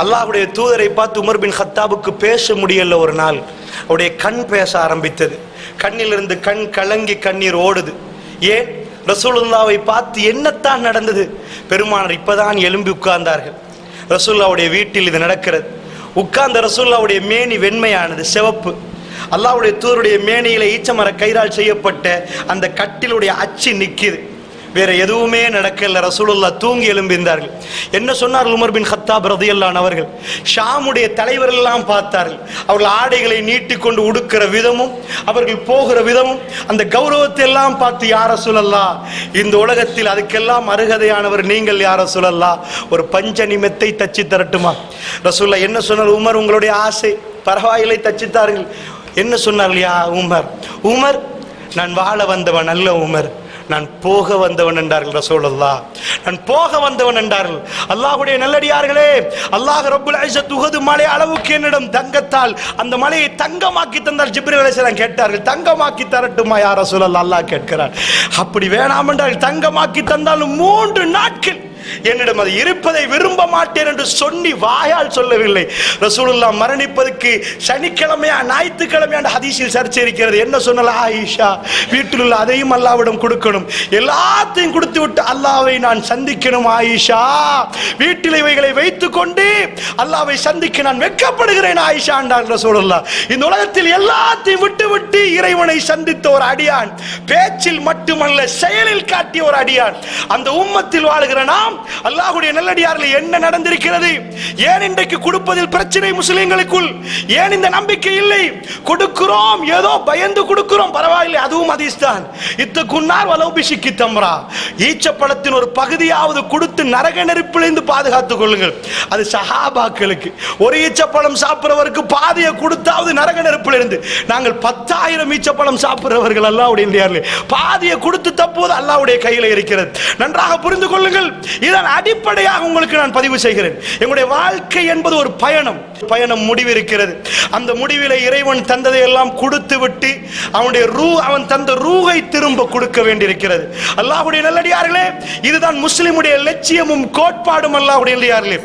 அல்லாஹுடைய தூதரை பார்த்து உமர் பின் ஹத்தாபுக்கு பேச முடியல ஒரு நாள். அவருடைய கண் பேச ஆரம்பித்தது. கண்ணிலிருந்து கண் கலங்கி கண்ணீர் ஓடுது. ஏன்? ரசூலுல்லாவை பார்த்து என்னத்தான் நடந்தது? பெருமானர் இப்பதான் எலும்பி உட்கார்ந்தார்கள். ரசூல்லாவுடைய வீட்டில் இது நடக்கிறது. உட்கார்ந்த ரசூல்லாவுடைய மேனி வெண்மையானது சிவப்பு. அல்லாவுடைய தூதருடைய மேனியில ஈச்சமர கைரால் செய்யப்பட்ட அந்த கட்டிலுடைய அச்சு நிற்கிது. வேற எதுவுமே நடக்கல. ரசூலுல்லா தூங்கி எழும்பியிருந்தார்கள் என்ன சொன்னார்கள் உமர் பின் ஹத்தாப் ரதியல்லான் அவர்கள்? ஷாமுடைய தலைவர் எல்லாம் பார்த்தார்கள். அவர்கள் ஆடைகளை நீட்டிக்கொண்டு உடுக்கிற விதமும் அவர்கள் போகிற விதமும் அந்த கௌரவத்தை எல்லாம் பார்த்து யார சொல்லல்லா இந்த உலகத்தில் அதுக்கெல்லாம் அருகதையானவர் நீங்கள் யார சொல்லல்லா ஒரு பஞ்ச நிமித்தை தச்சு தரட்டுமா? ரசூல்லா என்ன சொன்னார்? உமர் உங்களுடைய ஆசை. பரவாயில்லை தச்சுத்தார்கள். என்ன சொன்னார்கள்? யா உமர் உமர் நான் வாழ வந்தவன் நல்ல உமர். நான் போக வந்தவன் என்றார்கள் ரசூலுல்லா நான் போக வந்தவன் என்றார்கள். அல்லாஹுடைய நல்லடியார்களே அல்லாஹ் ரபுல் இஸ்ஸத் மலை அளவுக்கு என்னிடம் தங்கத்தால் அந்த மலையை தங்கமாக்கி தந்தால் ஜிப்ரீல் அலைஹிஸ்ஸலாம் கேட்டார்கள் தங்கமாக்கி தரட்டுமா யா அல்லா அல்லாஹ் கேட்கிறார். அப்படி வேணாம் என்றால் தங்கமாக்கி தந்தாலும் மூன்று நாட்கள் என்னிடம் அது இருப்பதை விரும்ப மாட்டேன் என்று சொல்லி வாயால் சொல்லவில்லை. ரசூலுல்லா மரணிப்பதற்கு சனிக்கிழமையா ஞாயிற்றுக்கிழமையா ஹதீஸில் சர்ச்சை இருக்கிறது என்ன சொன்னல ஆயிஷா? வீட்டில் உள்ள அதையும் அல்லாவிடம் கொடுக்கணும். எல்லாத்தையும் கொடுத்து விட்டு அல்லாவை நான் சந்திக்கணும் ஆயிஷா. வீட்டில் இவைகளை வைத்துக் கொண்டு அல்லாவை சந்திக்க நான் வெக்கப்படுகிறேன் ஆயிஷா என்றார் ரசூலுல்லா. இந்த உலகத்தில் எல்லாத்தையும் விட்டு விட்டு இறைவனை சந்தித்த ஒரு அடியான் பேச்சில் மட்டுமல்ல செயலில் காட்டிய ஒரு அடியான். அந்த உம்மத்தில் வாழ்கிற நாம் அல்லாஹுடைய நல்லடியார்கள் என்ன நடந்திருக்கிறது? ஏன் இன்றைக்கு கொடுப்பதில் பிரச்சனை முஸ்லிம்களுக்குள்? ஏன் இந்த நம்பிக்கை இல்லை? கொடுக்கிறோம் ஏதோ பயந்து கொடுக்கிறோம். பரவாயில்லை அதுவும் அதிஸ்தான் இத்த குன்னார் வலோபிஷிக்கு தம்ரா. ஈச்சப்பழத்தின் ஒரு பகுதியாவது கொடுத்து நரக நெருப்பிலிருந்து பாதுகாத்துக் கொள்ளுங்கள். அது சஹாபாக்களுக்கு. ஒரு ஈச்சப்பழம் சாப்பிட்றவருக்கு பாதையை கொடுத்தாவது நரக நெருப்பிலிருந்து. நாங்கள் பத்தாயிரம் ஈச்சப்பழம் சாப்பிடுறவர்கள் அல்லாவுடைய பாதையை கொடுத்து தப்புவது அல்லாவுடைய கையில் இருக்கிறது. நன்றாக புரிந்து கொள்ளுங்கள். இதன் அடிப்படையாக உங்களுக்கு நான் பதிவு செய்கிறேன். எங்களுடைய வாழ்க்கை என்பது ஒரு பயணம். பயணம் முடிவு இருக்கிறது அந்த முடிவில இறைவன் தந்ததை எல்லாம் கொடுத்து விட்டு அவனுடைய ரூ அவன் தந்த ரூகை திரும்ப கொடுக்க வேண்டியிருக்கிறது. அல்லாஹுடைய நல்லடியார்களே இதுதான் முஸ்லிமுடைய லட்சியமும் கோட்பாடும் அல்லாஹுடைய நல்லடியார்களே.